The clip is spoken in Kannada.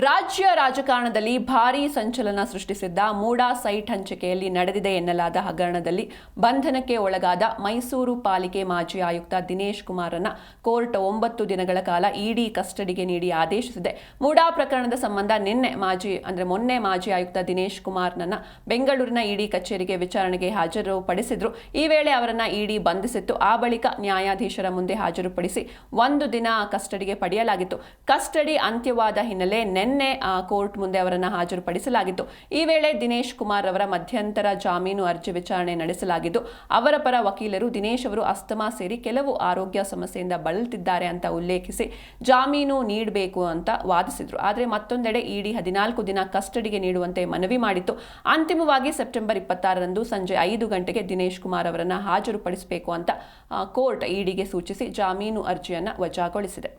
ರಾಜ್ಯ ರಾಜಕಾರಣದಲ್ಲಿ ಭಾರೀ ಸಂಚಲನ ಸೃಷ್ಟಿಸಿದ್ದ ಮೂಡಾ ಸೈಟ್ ಹಂಚಿಕೆಯಲ್ಲಿ ನಡೆದಿದೆ ಎನ್ನಲಾದ ಹಗರಣದಲ್ಲಿ ಬಂಧನಕ್ಕೆ ಒಳಗಾದ ಮೈಸೂರು ಪಾಲಿಕೆ ಮಾಜಿ ಆಯುಕ್ತ ದಿನೇಶ್ ಕುಮಾರನ್ನ ಕೋರ್ಟ್ ಒಂಬತ್ತು ದಿನಗಳ ಕಾಲ ಇಡಿ ಕಸ್ಟಡಿಗೆ ನೀಡಿ ಆದೇಶಿಸಿದೆ. ಮೂಡಾ ಪ್ರಕರಣದ ಸಂಬಂಧ ನಿನ್ನೆ ಮಾಜಿ, ಅಂದ್ರೆ ಮೊನ್ನೆ ಮಾಜಿ ಆಯುಕ್ತ ದಿನೇಶ್ ಕುಮಾರ್ನನ್ನ ಬೆಂಗಳೂರಿನ ಇಡಿ ಕಚೇರಿಗೆ ವಿಚಾರಣೆಗೆ ಹಾಜರುಪಡಿಸಿದ್ರು. ಈ ವೇಳೆ ಅವರನ್ನ ಇಡಿ ಬಂಧಿಸಿತ್ತು. ಆ ಬಳಿಕ ನ್ಯಾಯಾಧೀಶರ ಮುಂದೆ ಹಾಜರುಪಡಿಸಿ ಒಂದು ದಿನ ಕಸ್ಟಡಿಗೆ ಪಡೆಯಲಾಗಿತ್ತು. ಕಸ್ಟಡಿ ಅಂತ್ಯವಾದ ಹಿನ್ನೆಲೆ ನಿನ್ನೆ ಕೋರ್ಟ್ ಮುಂದೆ ಅವರನ್ನು ಹಾಜರುಪಡಿಸಲಾಗಿತ್ತು. ಈ ವೇಳೆ ದಿನೇಶ್ ಕುಮಾರ್ ಅವರ ಮಧ್ಯಂತರ ಜಾಮೀನು ಅರ್ಜಿ ವಿಚಾರಣೆ ನಡೆಸಲಾಗಿದ್ದು, ಅವರ ಪರ ವಕೀಲರು ದಿನೇಶ್ ಅವರು ಅಸ್ತಮಾ ಸೇರಿ ಕೆಲವು ಆರೋಗ್ಯ ಸಮಸ್ಯೆಯಿಂದ ಬಳಲ್ತಿದ್ದಾರೆ ಅಂತ ಉಲ್ಲೇಖಿಸಿ ಜಾಮೀನು ನೀಡಬೇಕು ಅಂತ ವಾದಿಸಿದ್ರು. ಆದರೆ ಮತ್ತೊಂದೆಡೆ ಇಡಿ ಹದಿನಾಲ್ಕು ದಿನ ಕಸ್ಟಡಿಗೆ ನೀಡುವಂತೆ ಮನವಿ ಮಾಡಿತ್ತು. ಅಂತಿಮವಾಗಿ ಸೆಪ್ಟೆಂಬರ್ ಇಪ್ಪತ್ತಾರರಂದು ಸಂಜೆ ಐದು ಗಂಟೆಗೆ ದಿನೇಶ್ ಕುಮಾರ್ ಅವರನ್ನು ಹಾಜರುಪಡಿಸಬೇಕು ಅಂತ ಕೋರ್ಟ್ ಇಡಿಗೆ ಸೂಚಿಸಿ ಜಾಮೀನು ಅರ್ಜಿಯನ್ನು ವಜಾಗೊಳಿಸಿದೆ.